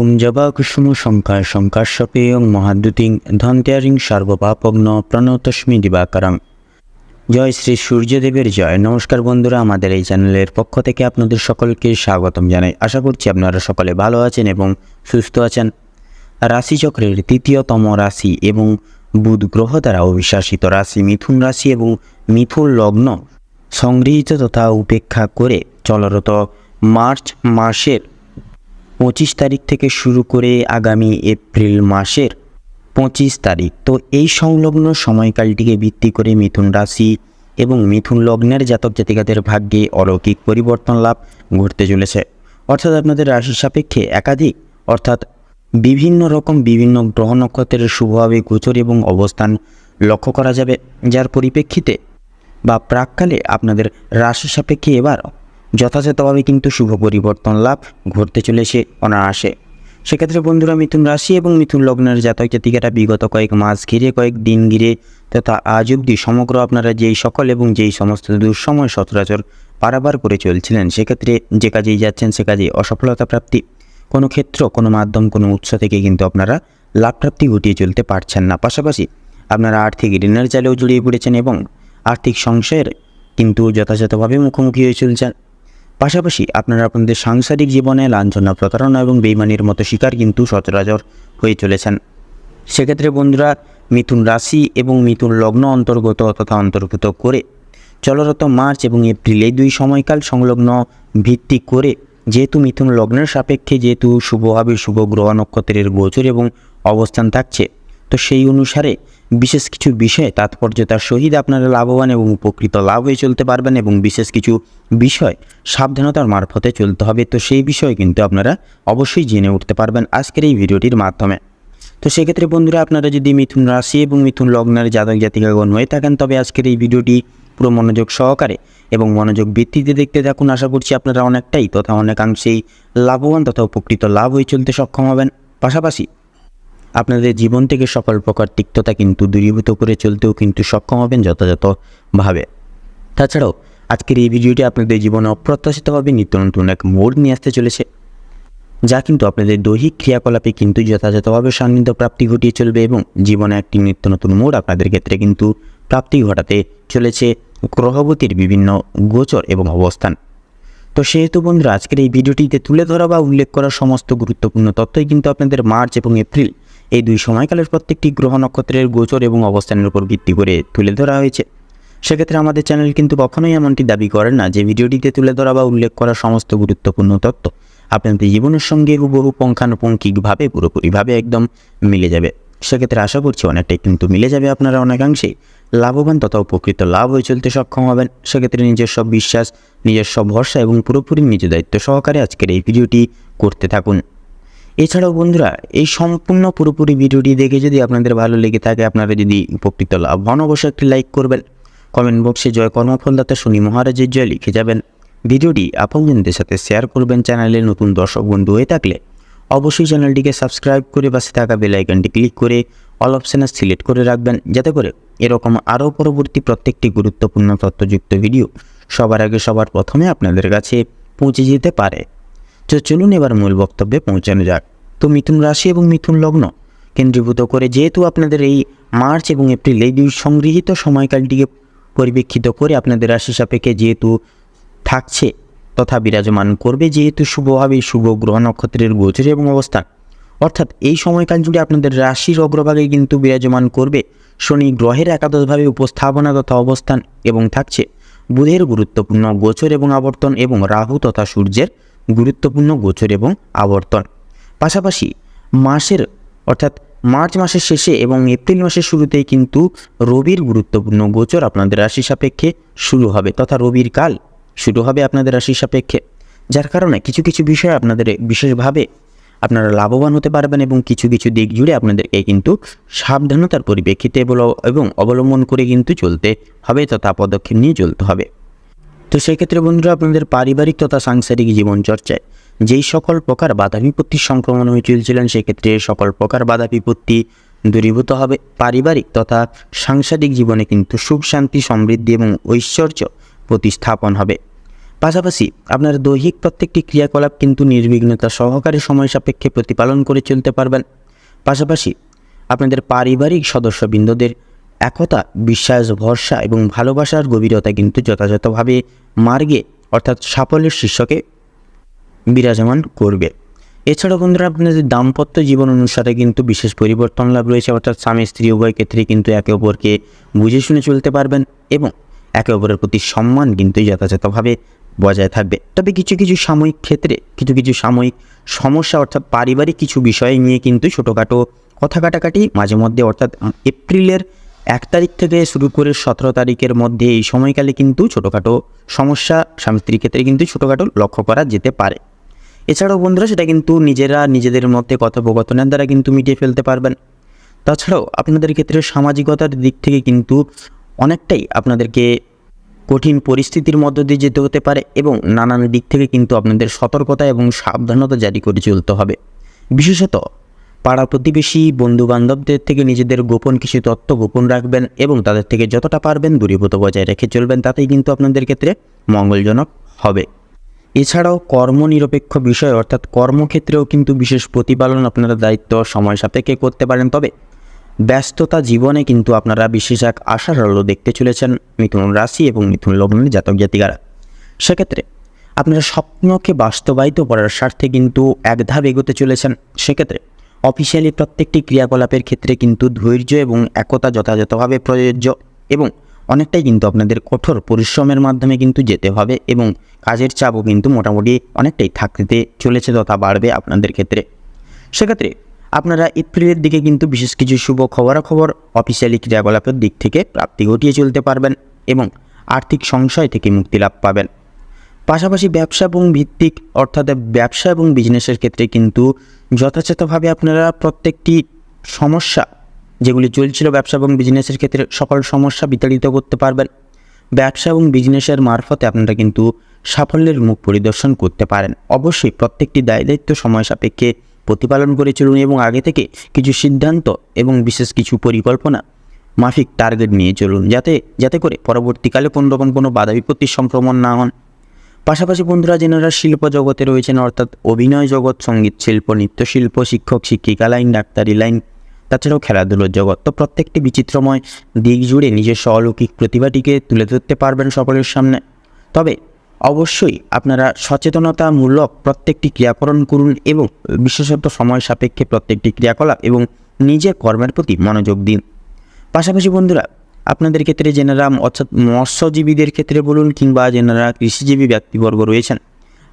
ওম জবা কুসুম শঙ্কার শঙ্কাশ্বপেয়ং মহাদ্যুতিং ধন্ত্যারিং সর্বপাপগ্ন প্রণতস্মি দিবাকরং জয় শ্রী সূর্যদেবের জয় নমস্কার বন্ধুরা, আমাদের এই চ্যানেলের পক্ষ থেকে আপনাদের সকলকে স্বাগতম জানাই। আশা করছি আপনারা সকলে ভালো আছেন এবং সুস্থ আছেন। রাশিচক্রের তৃতীয়তম রাশি এবং বুধ গ্রহ দ্বারা অবিশ্বাসিত রাশি মিথুন রাশি এবং মিথুন লগ্ন সংগৃহীত তথা উপেক্ষা করে চলরত মার্চ মাসের পঁচিশ তারিখ থেকে শুরু করে আগামী এপ্রিল মাসের পঁচিশ তারিখ। তো এই সংলগ্ন সময়কালটিকে ভিত্তি করে মিথুন রাশি এবং মিথুন লগ্নের জাতক জাতিকাদের ভাগ্যে অলৌকিক পরিবর্তন লাভ ঘটতে চলেছে। অর্থাৎ আপনাদের রাশির সাপেক্ষে একাধিক, অর্থাৎ বিভিন্ন রকম বিভিন্ন গ্রহ নক্ষত্রের শুভভাবে গোচর এবং অবস্থান লক্ষ্য করা যাবে, যার পরিপ্রেক্ষিতে বা প্রাককালে আপনাদের রাশি সাপেক্ষে এবার যথাযথভাবে কিন্তু শুভ পরিবর্তন লাভ ঘটতে চলেছে অনায়াসে। সেক্ষেত্রে বন্ধুরা, মিথুন রাশি এবং মিথুন লগ্নের জাতক জাতিকারা বিগত কয়েক মাস ঘিরে, কয়েক দিন ঘিরে তথা আজ অবধি সমগ্র আপনারা যেই সকল এবং যেই সমস্ত দুঃসময় সচরাচর পারাবার করে চলছিলেন, সেক্ষেত্রে যে কাজেই যাচ্ছেন সে কাজে অসফলতা প্রাপ্তি। কোনো ক্ষেত্র, কোনো মাধ্যম, কোনো উৎস থেকে কিন্তু আপনারা লাভপ্রাপ্তি ঘটিয়ে চলতে পারছেন না। পাশাপাশি আপনারা আর্থিক ঋণের জালেও জড়িয়ে পড়েছেন এবং আর্থিক সংশয়ের কিন্তু যথাযথভাবে মুখোমুখি হয়ে চলছেন। পাশাপাশি আপনারা আপনাদের সাংসারিক জীবনে লাঞ্ছনা, প্রতারণা এবং বেইমানির মতো শিকার কিন্তু সচরাচর হয়ে চলেছেন। সেক্ষেত্রে বন্ধুরা, মিথুন রাশি এবং মিথুন লগ্ন অন্তর্গত তথা অন্তর্ভুক্ত করে চলরত মার্চ এবং এপ্রিল এই দুই সময়কাল সংলগ্ন ভিত্তি করে যেহেতু মিথুন লগ্নের সাপেক্ষে যেহেতু শুভভাবে শুভ গ্রহ নক্ষত্রের গোচর এবং অবস্থান থাকছে, তো সেই অনুসারে বিশেষ কিছু বিষয়ে তাৎপর্যতার সহিত আপনারা লাভবান এবং উপকৃত লাভ হয়ে চলতে পারবেন এবং বিশেষ কিছু বিষয় সাবধানতার মারফতে চলতে হবে। তো সেই বিষয়ে কিন্তু আপনারা অবশ্যই জেনে উঠতে পারবেন আজকের এই ভিডিওটির মাধ্যমে। তো সেক্ষেত্রে বন্ধুরা, আপনারা যদি মিথুন রাশি এবং মিথুন লগ্নের জাতক জাতিকাগণ হয়ে থাকেন, তবে আজকের এই ভিডিওটি পুরো মনোযোগ সহকারে এবং মনোযোগ ভিত্তিতে দেখতে থাকুন। আশা করছি আপনারা অনেকটাই তথা অনেকাংশেই লাভবান তথা উপকৃত লাভ হয়ে চলতে সক্ষম হবেন। পাশাপাশি আপনাদের জীবন থেকে সকল প্রকার তিক্ততা কিন্তু দূরীভূত করে চলতেও কিন্তু সক্ষম হবেন যথাযথভাবে। তাছাড়াও, আজকের এই ভিডিওটি আপনাদের জীবনে অপ্রত্যাশিতভাবে নিত্য নতুন এক মোড় নিয়ে আসতে চলেছে, যা কিন্তু আপনাদের দৈহিক ক্রিয়াকলাপে কিন্তু যথাযথভাবে সান্নিধ্য প্রাপ্তি ঘটিয়ে চলবে এবং জীবনে একটি নিত্য নতুন মোড় আপনাদের ক্ষেত্রে কিন্তু প্রাপ্তি ঘটাতে চলেছে গ্রহবতীর বিভিন্ন গোচর এবং অবস্থান। তো সেহেতু বন্ধুরা, আজকের এই ভিডিওটিতে তুলে ধরা বা উল্লেখ করা সমস্ত গুরুত্বপূর্ণ তথ্যই কিন্তু আপনাদের মার্চ এবং এপ্রিল এই দুই সময়কালের প্রত্যেকটি গ্রহ নক্ষত্রের গোচর এবং অবস্থানের উপর ভিত্তি করে তুলে ধরা হয়েছে। সেক্ষেত্রে আমাদের চ্যানেল কিন্তু কখনোই এমনটি দাবি করে না যে ভিডিওটিতে তুলে ধরা বা উল্লেখ করা সমস্ত গুরুত্বপূর্ণ তথ্য আপনাদের জীবনের সঙ্গে হুবহু পুঙ্খানুপুঙ্খিকভাবে, পুরোপুরিভাবে একদম মিলে যাবে। সেক্ষেত্রে আশা করছি অনেকটাই কিন্তু মিলে যাবে আপনারা অনেকাংশেই লাভবান তথা উপকৃত লাভ হয়ে চলতে সক্ষম হবেন। সেক্ষেত্রে নিজস্ব বিশ্বাস, নিজস্ব ভরসা এবং পুরোপুরি নিজ দায়িত্ব সহকারে আজকের এই ভিডিওটি করতে থাকুন। এছাড়াও বন্ধুরা, এই সম্পূর্ণ পুরোপুরি ভিডিওটি দেখে যদি আপনাদের ভালো লেগে থাকে, আপনারা যদি উপকৃত লাভ হন, অবশ্যই একটি লাইক করবেন। কমেন্ট বক্সে জয় কর্মফলদাতা শনি মহারাজের জয় লিখে যাবেন। ভিডিওটি আপনজনদের সাথে শেয়ার করবেন, চ্যানেলে নতুন দর্শক বন্ধু হয়ে থাকলে। অবশ্যই চ্যানেলটিকে সাবস্ক্রাইব করে পাশে থাকা বেল আইকনটি ক্লিক করে অল অপশানে সিলেক্ট করে রাখবেন, যাতে করে এরকম আরও পরবর্তী প্রত্যেকটি গুরুত্বপূর্ণ তথ্যযুক্ত ভিডিও সবার আগে সবার প্রথমে আপনাদের কাছে পৌঁছে যেতে পারে। তো চলুন এবার মূল বক্তব্যে পৌঁছানো যাক। তো মিথুন রাশি এবং মিথুন লগ্ন কেন্দ্রীভূত করে যেহেতু আপনাদের এই মার্চ এবং এপ্রিল এই দুই সংগৃহীত সময়কালটিকে পরিপ্রেক্ষিত করে আপনাদের রাশি সাপেক্ষে যেহেতু থাকছে তথা বিরাজমান করবে, যেহেতু শুভভাবে শুভ গ্রহ নক্ষত্রের গোচর এবং অবস্থান। অর্থাৎ এই সময়কাল জুড়ে আপনাদের রাশির অগ্রভাগে কিন্তু বিরাজমান করবে শনি গ্রহের একাদশভাবে উপস্থাপনা তথা অবস্থান এবং থাকছে বুধের গুরুত্বপূর্ণ গোচর এবং আবর্তন এবং রাহু তথা সূর্যের গুরুত্বপূর্ণ গোচর এবং আবর্তন। পাশাপাশি মাসের, অর্থাৎ মার্চ মাসের শেষে এবং এপ্রিল মাসের শুরুতেই কিন্তু রবির গুরুত্বপূর্ণ গোচর আপনাদের রাশি সাপেক্ষে শুরু হবে তথা রবির কাল শুরু হবে আপনাদের রাশি সাপেক্ষে। যার কারণে কিছু কিছু বিষয় আপনাদের বিশেষভাবে আপনারা লাভবান হতে পারবেন এবং কিছু কিছু দিক জুড়ে আপনাদেরকে কিন্তু সাবধানতার পরিপ্রেক্ষিতে এবং অবলম্বন করে কিন্তু চলতে হবে তথা পদক্ষেপ নিয়ে চলতে হবে। তো সেক্ষেত্রে বন্ধুরা আপনাদের পারিবারিক তথা সাংসারিক জীবন চর্চায় যেই সকল প্রকার বাধা বিপত্তির সংক্রমণ হয়ে চলছিলেন, সেক্ষেত্রে সকল প্রকার বাধা বিপত্তি দূরীভূত হবে। পারিবারিক তথা সাংসারিক জীবনে কিন্তু সুখ, শান্তি, সমৃদ্ধি এবং ঐশ্বর্য প্রতিস্থাপন হবে। পাশাপাশি আপনার দৈহিক প্রত্যেকটি ক্রিয়াকলাপ কিন্তু নির্বিঘ্নতা সহকারে সময় সাপেক্ষে প্রতিপালন করে চলতে পারবেন। পাশাপাশি আপনাদের পারিবারিক সদস্যবৃন্দদের একতা, বিশ্বাস, ভরসা এবং ভালোবাসার গভীরতা কিন্তু যথাযথভাবে মার্গে অর্থাৎ সাফল্যের শীর্ষকে বিরাজমান করবে। এছাড়াও বন্ধুরা, আপনাদের দাম্পত্য জীবন অনুসারে কিন্তু বিশেষ পরিবর্তন লাভ রয়েছে, অর্থাৎ স্বামী, স্ত্রী, উভয় ক্ষেত্রে কিন্তু একে অপরকে বুঝে শুনে চলতে পারবেন এবং একে অপরের প্রতি সম্মান কিন্তু যথাযথভাবে বজায় থাকবে। তবে কিছু কিছু সাময়িক ক্ষেত্রে, কিছু কিছু সাময়িক সমস্যা, অর্থাৎ পারিবারিক কিছু বিষয় নিয়ে কিন্তু ছোটোখাটো কথা কাটাকাটি মাঝে মধ্যে, অর্থাৎ এপ্রিলের এক তারিখ থেকে শুরু করে সতেরো তারিখের মধ্যে এই সময়কালে কিন্তু ছোটোখাটো সমস্যা স্বামী, স্ত্রীর ক্ষেত্রে কিন্তু ছোটোখাটো লক্ষ্য করা যেতে পারে। এছাড়াও বন্ধুরা, সেটা কিন্তু নিজেরা নিজেদের মধ্যে কথোপকথনের দ্বারা কিন্তু মিটিয়ে ফেলতে পারবেন। তাছাড়াও আপনাদের ক্ষেত্রে সামাজিকতার দিক থেকে কিন্তু অনেকটাই আপনাদেরকে কঠিন পরিস্থিতির মধ্য দিয়ে যেতে হতে পারে এবং নানান দিক থেকে কিন্তু আপনাদের সতর্কতা এবং সাবধানতা জারি করে চলতে হবে। বিশেষত পাড়া প্রতিবেশী বন্ধু বান্ধবদের থেকে নিজেদের গোপন কিছু তথ্য গোপন রাখবেন এবং তাদের থেকে যতটা পারবেন দূরীভূত বজায় রেখে চলবেন, তাতেই কিন্তু আপনাদের ক্ষেত্রে মঙ্গলজনক হবে। এছাড়াও কর্মনিরপেক্ষ বিষয়, অর্থাৎ কর্মক্ষেত্রেও কিন্তু বিশেষ প্রতিপালন আপনারা দায়িত্ব, সময় সাপেক্ষে করতে পারেন। তবে ব্যস্ততা জীবনে কিন্তু আপনারা বিশেষ এক আশার আলো দেখতে চলেছেন মিথুন রাশি এবং মিথুন লগ্নের জাতক জাতিকারা। সেক্ষেত্রে আপনারা স্বপ্নকে বাস্তবায়িত করার স্বার্থে কিন্তু এক ধাপ এগোতে চলেছেন। সেক্ষেত্রে অফিসিয়ালি প্রত্যেকটি ক্রিয়াকলাপের ক্ষেত্রে কিন্তু ধৈর্য এবং একতা যথাযথভাবে প্রযোজ্য এবং অনেকটাই কিন্তু আপনাদের কঠোর পরিশ্রমের মাধ্যমে কিন্তু যেতে হবে এবং কাজের চাপও কিন্তু মোটামুটি অনেকটাই থাকতে চলেছে তথা বাড়বে আপনাদের ক্ষেত্রে। সেক্ষেত্রে আপনারা এপ্রিলের দিকে কিন্তু বিশেষ কিছু শুভ খবরাখবর অফিসিয়ালি ক্রিয়াকলাপের দিক থেকে প্রাপ্তি ঘটিয়ে চলতে পারবেন এবং আর্থিক সংশয় থেকে মুক্তি লাভ পাবেন। পাশাপাশি ব্যবসা এবং ভিত্তিক অর্থাৎ ব্যবসা এবং বিজনেসের ক্ষেত্রে কিন্তু যথাযথভাবে আপনারা প্রত্যেকটি সমস্যা যেগুলি চলছিল ব্যবসা এবং বিজনেসের ক্ষেত্রে সকল সমস্যা বিতাড়িত করতে পারবেন। ব্যবসা এবং বিজনেসের মারফতে আপনারা কিন্তু সাফল্যের মুখ পরিদর্শন করতে পারেন। অবশ্যই প্রত্যেকটি দায় দায়িত্ব সময় সাপেক্ষে প্রতিপালন করে চলুন এবং আগে থেকে কিছু সিদ্ধান্ত এবং বিশেষ কিছু পরিকল্পনা, মাফিক টার্গেট নিয়ে চলুন। যাতে যাতে করে পরবর্তীকালে কোনো রকম কোনো বাধা বিপত্তির সংক্রমণ না হন। পাশাপাশি বন্ধুরা যেনারা শিল্প জগতে রয়েছেন, অর্থাৎ অভিনয় জগৎ, সংগীত, শিল্প নৃত্যশিল্প শিক্ষক, শিক্ষিকা লাইন ডাক্তারি লাইন তাছাড়াও খেলাধুলোর জগৎ। তো প্রত্যেকটি বিচিত্রময় দিক জুড়ে নিজস্ব অলৌকিক প্রতিভাটিকে তুলে ধরতে পারবেন সকলের সামনে। তবে অবশ্যই আপনারা সচেতনতামূলক প্রত্যেকটি ক্রিয়াকরণ করুন এবং বিশেষত সময় সাপেক্ষে প্রত্যেকটি ক্রিয়াকলাপ এবং নিজের কর্মের প্রতি মনোযোগ দিন। পাশাপাশি বন্ধুরা, আপনাদের ক্ষেত্রে যেনারা অর্থাৎ মৎস্যজীবীদের ক্ষেত্রে বলুন কিংবা যেনারা কৃষিজীবী ব্যক্তিবর্গ রয়েছেন,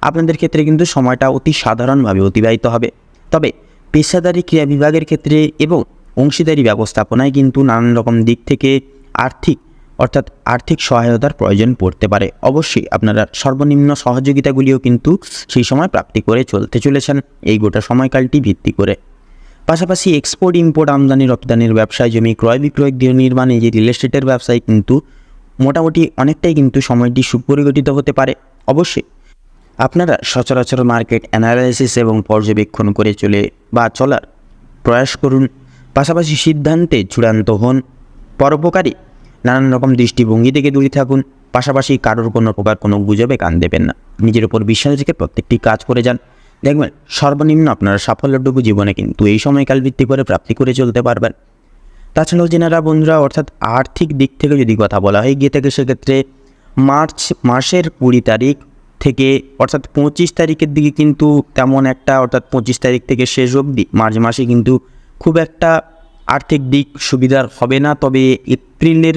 আপনাদের ক্ষেত্রে কিন্তু সময়টা অতি সাধারণভাবে অতিবাহিত হবে। তবে পেশাদারি ক্রিয়া বিভাগের ক্ষেত্রে এবং অংশীদারি ব্যবস্থাপনায় কিন্তু নানান রকম দিক থেকে আর্থিক, অর্থাৎ আর্থিক সহায়তার প্রয়োজন পড়তে পারে। অবশ্যই আপনারা সর্বনিম্ন সহযোগিতাগুলিও কিন্তু সেই সময় প্রাপ্তি করে চলতে চলেছেন এই গোটা সময়কালটি ভিত্তি করে। পাশাপাশি এক্সপোর্ট ইম্পোর্ট আমদানি, রপ্তানির ব্যবসায় জমি ক্রয় বিক্রয়, গৃহ নির্মাণে যে রিয়েল এস্টেটের ব্যবসায় কিন্তু মোটামুটি অনেকটাই কিন্তু সময়টি সুপরিগঠিত হতে পারে। অবশ্যই আপনারা সচরাচর মার্কেট অ্যানালাইসিস এবং পর্যবেক্ষণ করে চলে বা চলার প্রয়াস করুন। পাশাপাশি সিদ্ধান্তে চূড়ান্ত হন। পরোপকারী নানান রকম দৃষ্টিভঙ্গি থেকে দূরে থাকুন। পাশাপাশি কারোর কোনো প্রকার কোনো গুজবে কান দেবেন না। নিজের ওপর বিশ্বাস রেখে প্রত্যেকটি কাজ করে যান। দেখবেন, সর্বনিম্ন আপনারা সাফল্যটুকু জীবনে কিন্তু এই সময়কাল ভিত্তি করে প্রাপ্তি করে চলতে পারবেন। তাছাড়াও যেনারা বন্ধুরা, অর্থাৎ আর্থিক দিক থেকে যদি কথা বলা হয়, গিয়ে থাকে সেক্ষেত্রে মার্চ মাসের কুড়ি তারিখ থেকে, অর্থাৎ পঁচিশ তারিখের দিকে কিন্তু তেমন একটা, অর্থাৎ পঁচিশ তারিখ থেকে শেষ অবধি, মার্চ মাসে কিন্তু খুব একটা আর্থিক দিক সুবিধার হবে না। তবে এপ্রিলের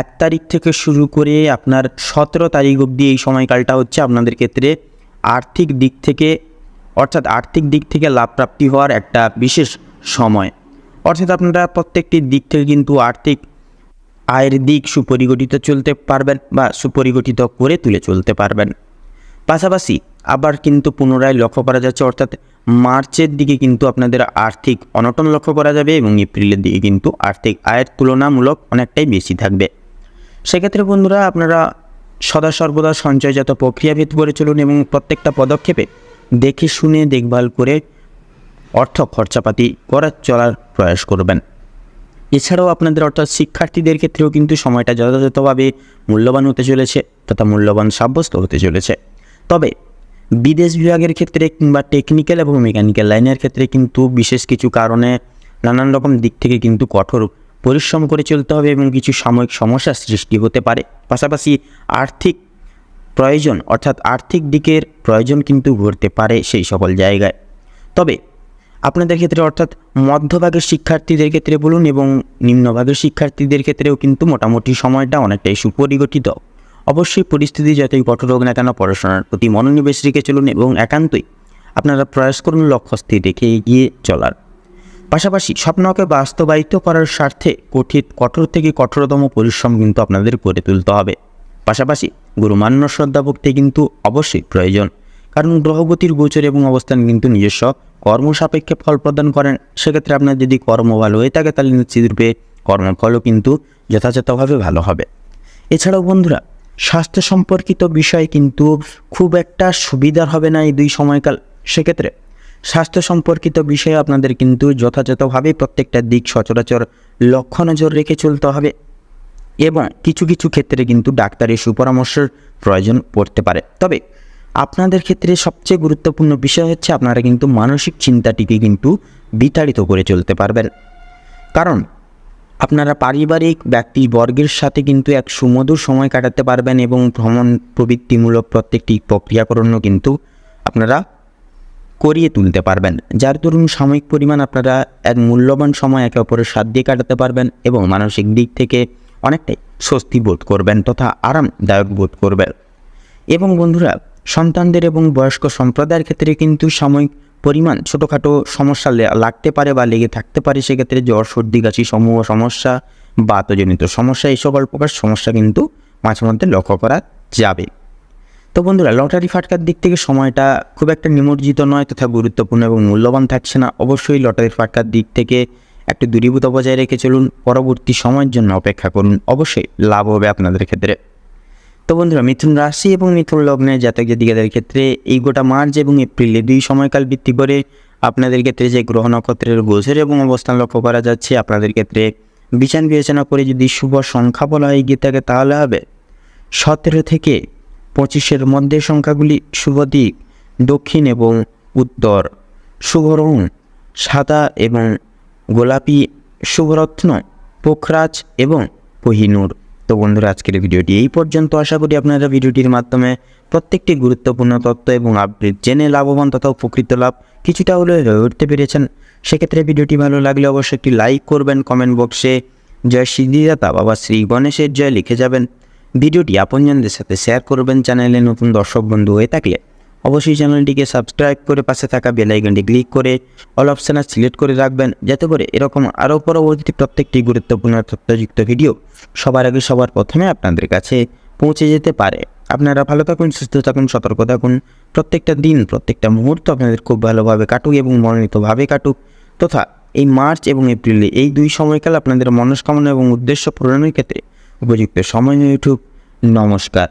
এক তারিখ থেকে শুরু করে আপনার সতেরো তারিখ অবধি এই সময়কালটা হচ্ছে আপনাদের ক্ষেত্রে আর্থিক দিক থেকে, অর্থাৎ আর্থিক দিক থেকে লাভ প্রাপ্তি হওয়ার একটা বিশেষ সময়। অর্থাৎ আপনারা প্রত্যেকটি দিক থেকে কিন্তু আর্থিক আয়ের দিক সুপরিগঠিত চলতে পারবেন বা সুপরিগঠিত করে তুলে চলতে পারবেন। পাশাপাশি আবার কিন্তু পুনরায় লক্ষ্য করা যাচ্ছে, অর্থাৎ মার্চের দিকে কিন্তু আপনাদের আর্থিক অনটন লক্ষ্য করা যাবে এবং এপ্রিলের দিকে কিন্তু আর্থিক আয়ের তুলনামূলক অনেকটাই বেশি থাকবে। সেক্ষেত্রে বন্ধুরা, আপনারা সদা সর্বদা সঞ্চয়জাত প্রক্রিয়াভেদ করে চলুন এবং প্রত্যেকটা পদক্ষেপে দেখে শুনে দেখভাল করে অর্থ খরচাপাতি করার চলার প্রয়াস করবেন। এছাড়াও আপনাদের অর্থাৎ শিক্ষার্থীদের ক্ষেত্রেও কিন্তু সময়টা যথাযথভাবে মূল্যবান হতে চলেছে, তথা মূল্যবান সাব্যস্ত হতে চলেছে। তবে বিদেশ বিভাগের ক্ষেত্রে কিংবা টেকনিক্যাল এবং মেকানিক্যাল লাইনের ক্ষেত্রে কিন্তু বিশেষ কিছু কারণে নানান রকম দিক থেকে কিন্তু কঠোর পরিশ্রম করে চলতে হবে এবং কিছু সাময়িক সমস্যার সৃষ্টি হতে পারে। পাশাপাশি আর্থিক প্রয়োজন অর্থাৎ আর্থিক দিকের প্রয়োজন কিন্তু ঘটতে পারে সেই সকল জায়গায়। তবে আপনাদের ক্ষেত্রে অর্থাৎ মধ্যভাগের শিক্ষার্থীদের ক্ষেত্রে বলুন এবং নিম্নভাগের শিক্ষার্থীদের ক্ষেত্রেও কিন্তু মোটামুটি সময়টা অনেকটাই সুপরিগঠিত। অবশ্যই পরিস্থিতি যতই কঠোর হোক না কেন, পড়াশোনার প্রতি মনোনিবেশ রেখে চলুন এবং একান্তই আপনারা প্রয়াস করুন লক্ষ্য স্থির রেখে এগিয়ে চলার। পাশাপাশি স্বপ্নকে বাস্তবায়িত করার স্বার্থে কঠিন, কঠোর থেকে কঠোরতম পরিশ্রম কিন্তু আপনাদের করে তুলতে হবে। পাশাপাশি গুরুমান্য শ্রদ্ধা ভক্তি কিন্তু অবশ্যই প্রয়োজন, কারণ গ্রহগতির গোচর এবং অবস্থান কিন্তু নিজস্ব কর্ম সাপেক্ষে ফল প্রদান করেন। সেক্ষেত্রে আপনার যদি কর্ম ভালো হয়ে থাকে, তাহলে নিশ্চিতরূপে কর্মফলও কিন্তু যথাযথভাবে ভালো হবে। এছাড়াও বন্ধুরা স্বাস্থ্য সম্পর্কিত বিষয় কিন্তু খুব একটা সুবিধার হবে না এই দুই সময়কাল। সেক্ষেত্রে স্বাস্থ্য সম্পর্কিত বিষয়ে আপনাদের কিন্তু যথাযথভাবে প্রত্যেকটা দিক সচরাচর লক্ষ্য নজর রেখে চলতে হবে এবং কিছু কিছু ক্ষেত্রে কিন্তু ডাক্তারের সুপরামর্শের প্রয়োজন পড়তে পারে। তবে আপনাদের ক্ষেত্রে সবচেয়ে গুরুত্বপূর্ণ বিষয় হচ্ছে আপনারা কিন্তু মানসিক চিন্তাটিকে কিন্তু বিতাড়িত করে চলতে পারবেন। কারণ আপনারা পারিবারিক ব্যক্তি বর্গের সাথে কিন্তু এক সুমধুর সময় কাটাতে পারবেন এবং ভ্রমণ প্রবৃত্তিমূলক প্রত্যেকটি প্রক্রিয়াকরণও কিন্তু আপনারা করিয়ে তুলতে পারবেন। যার দরুন সাময়িক পরিমাণ আপনারা এক মূল্যবান সময় একে অপরের সাথ দিয়ে কাটাতে পারবেন এবং মানসিক দিক থেকে অনেকটাই স্বস্তি বোধ করবেন তথা আরামদায়ক বোধ করবেন। এবং বন্ধুরা, সন্তানদের এবং বয়স্ক সম্প্রদায়ের ক্ষেত্রে কিন্তু সাময়িক পরিমাণ ছোটোখাটো সমস্যা লাগতে পারে বা লেগে থাকতে পারে, সেক্ষেত্রে জ্বর, সর্দি, কাশি, সমূহ সমস্যা বাতজনিত সমস্যা, এই সকল প্রকার সমস্যা কিন্তু মাঝে মধ্যে লক্ষ্য করা যাবে। তো বন্ধুরা, লটারি ফাটকার দিক থেকে সময়টা খুব একটা নিমজ্জিত নয়, তথা গুরুত্বপূর্ণ এবং মূল্যবান থাকছে না। অবশ্যই লটারি ফাটকার দিক থেকে একটু দূরীভূত বজায় রেখে চলুন। পরবর্তী সময়ের জন্য অপেক্ষা করুন। অবশ্যই লাভ হবে আপনাদের ক্ষেত্রে। তো বন্ধুরা, মিথুন রাশি এবং মিথুন লগ্নে জাতক জাতিকাদের ক্ষেত্রে এই গোটা মার্চ এবং এপ্রিলে দুই সময়কাল ভিত্তি করে আপনাদের ক্ষেত্রে যে গ্রহ নক্ষত্রের গোচর এবং অবস্থান লক্ষ্য করা যাচ্ছে, আপনাদের ক্ষেত্রে বিচার বিবেচনা করে যদি শুভ সংখ্যা বলা হয় গিয়ে থাকে তাহলে হবে সতেরো থেকে পঁচিশের মধ্যে সংখ্যাগুলি শুভ দিক, দক্ষিণ এবং উত্তর। শুভ রং সাদা এবং গোলাপি শুভরত্ন পোখরাজ এবং কোহিনূর তো বন্ধুরা, আজকের ভিডিওটি এই পর্যন্ত। আশা করি আপনারা ভিডিওটির মাধ্যমে প্রত্যেকটি গুরুত্বপূর্ণ তথ্য এবং আপডেট জেনে লাভবান তথা উপকৃত লাভ কিছুটা হলেও হয়ে উঠতে পেরেছেন। সেক্ষেত্রে ভিডিওটি ভালো লাগলে অবশ্যই একটি লাইক করবেন, কমেন্ট বক্সে জয় সিদ্ধিদাতা বাবা শ্রী গণেশের জয় লিখে যাবেন। ভিডিওটি আপনজনদের সাথে শেয়ার করবেন, চ্যানেলে নতুন দর্শক বন্ধু হয়ে থাকলে। অবশ্যই চ্যানেলটিকে সাবস্ক্রাইব করে পাশে থাকা বেল আইকনটি ক্লিক করে অল অপশানে সিলেক্ট করে রাখবেন, যাতে করে এরকম আরও পরবর্তী প্রত্যেকটি গুরুত্বপূর্ণ তথ্যযুক্ত ভিডিও সবার আগে সবার প্রথমে আপনাদের কাছে পৌঁছে যেতে পারে। আপনারা ভালো থাকুন, সুস্থ থাকুন, সতর্ক থাকুন। প্রত্যেকটা দিন, প্রত্যেকটা মুহূর্ত আপনাদের খুব ভালোভাবে কাটুক এবং মনোনীতভাবে কাটুক। তথা এই মার্চ এবং এপ্রিলে এই দুই সময়কাল আপনাদের মনস্কামনা এবং উদ্দেশ্য পূরণের ক্ষেত্রে উপযুক্ত সময় হয়ে উঠুক। নমস্কার।